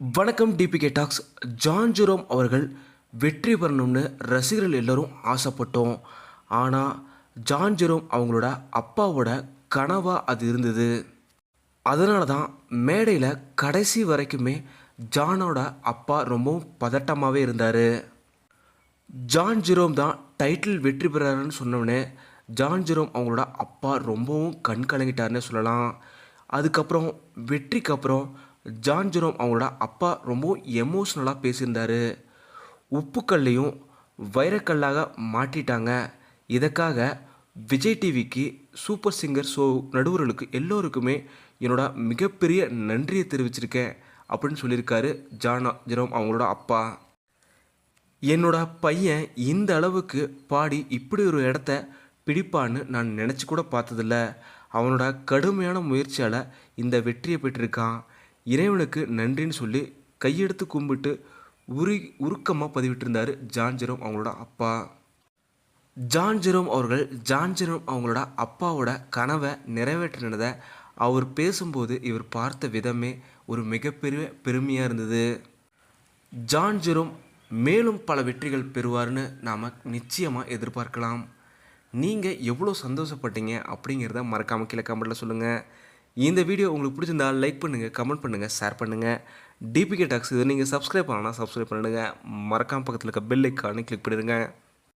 வணக்கம் DPK tax John Jerome அவர்கள் வெற்றி பெறணும்னு ரசிகர்கள் எல்லோரும் ஆசைப்பட்டோம். ஆனால் ஜான் ஜெரோம் அவங்களோட அப்பாவோட கனவாக அது இருந்தது. அதனால தான் மேடையில் கடைசி வரைக்குமே ஜானோட அப்பா ரொம்பவும் பதட்டமாகவே இருந்தார். ஜான் ஜெரோம் தான் டைட்டில் வெற்றி பெறாருன்னு சொன்னோடனே ஜான் ஜெரோம் அவங்களோட அப்பா ரொம்பவும் கண் கலங்கிட்டாருன்னு சொல்லலாம். அதுக்கப்புறம் வெற்றிக்கு அப்புறம் ஜான் ஜெரோம் அவங்களோட அப்பா ரொம்ப எமோஷ்னலாக பேசியிருந்தார். உப்புக்கல்லையும் வைரக்கல்லாக மாட்டிட்டாங்க இதற்காக விஜய் டிவிக்கு சூப்பர் சிங்கர் ஷோ நடுவர்களுக்கு எல்லோருக்குமே என்னோட மிகப்பெரிய நன்றியை தெரிவிச்சிருக்கேன் அப்படின்னு சொல்லியிருக்காரு ஜான் ஜெரோம் அவங்களோட அப்பா. என்னோட பையன் இந்த அளவுக்கு பாடி இப்படி ஒரு இடத்த பிடிப்பான்னு நான் நினச்சி கூட பார்த்ததில்ல. அவனோட கடுமையான முயற்சியால் இந்த வெற்றியை பெற்றிருக்கான். இறைவனுக்கு நன்றின்னு சொல்லி கையெடுத்து கும்பிட்டு உரு உருக்கமாக பதிவிட்டிருந்தார் ஜான்ஜெரோம் அவங்களோட அப்பா. ஜான்ஜெரோம் அவர்கள் ஜான்ஜெரோம் அவங்களோட அப்பாவோட கனவை நிறைவேற்றினதை அவர் பேசும்போது இவர் பார்த்த விதமே ஒரு மிகப்பெரிய பெருமையாக இருந்தது. ஜான் ஜெரோம் மேலும் பல வெற்றிகள் பெறுவார்னு நாம் நிச்சயமாக எதிர்பார்க்கலாம். நீங்கள் எவ்வளோ சந்தோஷப்பட்டீங்க அப்படிங்கிறத மறக்காமல் கீழே கமெண்ட்டில் சொல்லுங்கள் இந்த வீடியோ உங்களுக்கு பிடிச்சிருந்தா லைக் பண்ணுங்கள் கமெண்ட் பண்ணுங்கள் ஷேர் பண்ணுங்கள் டிபிகே டாக்ஸ் இதை நீங்கள் சப்ஸ்கிரைப் பண்ணலாம் சப்ஸ்கிரைப் பண்ணிடுங்க. மறக்காம பக்கத்தில் இருக்க பெல் ஐக்கானே கிளிக் பண்ணிடுங்க.